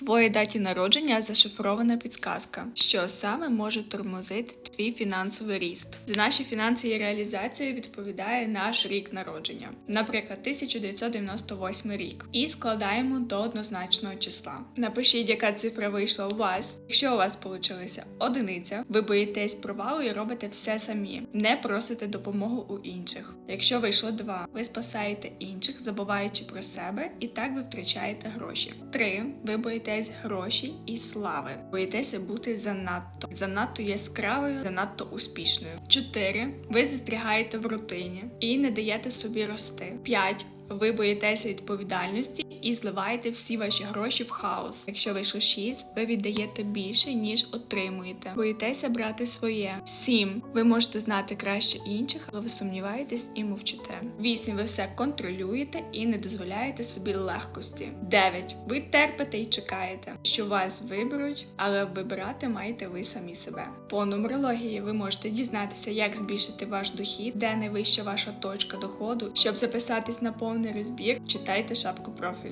твоїй даті народження зашифрована підсказка, що саме може тормозити твій фінансовий ріст. За наші фінанси і реалізацію відповідає наш рік народження, наприклад, 1998 рік, і складаємо до однозначного числа. Напишіть, яка цифра вийшла у вас. Якщо у вас вийшла одиниця, ви боїтесь провалу і робите все самі, не просите допомогу у інших. Якщо вийшло 2, ви спасаєте інших, забуваючи про себе, і так ви втрачаєте гроші. 3. Ви боїтесь гроші і слави. Боїтеся бути занадто, занадто яскравою, занадто успішною. 4. Ви застрягаєте в рутині і не даєте собі рости. 5. Ви боїтеся відповідальності і зливаєте всі ваші гроші в хаос. Якщо вийшло 6, ви віддаєте більше, ніж отримуєте. Боїтеся брати своє. 7. Ви можете знати краще інших, але ви сумніваєтесь і мовчите. 8. Ви все контролюєте і не дозволяєте собі легкості. 9. Ви терпите і чекаєте, що вас виберуть, але вибирати маєте ви самі себе. По нумерології ви можете дізнатися, як збільшити ваш дохід, де найвища ваша точка доходу. Щоб записатись на повний розбір, читайте шапку профілю.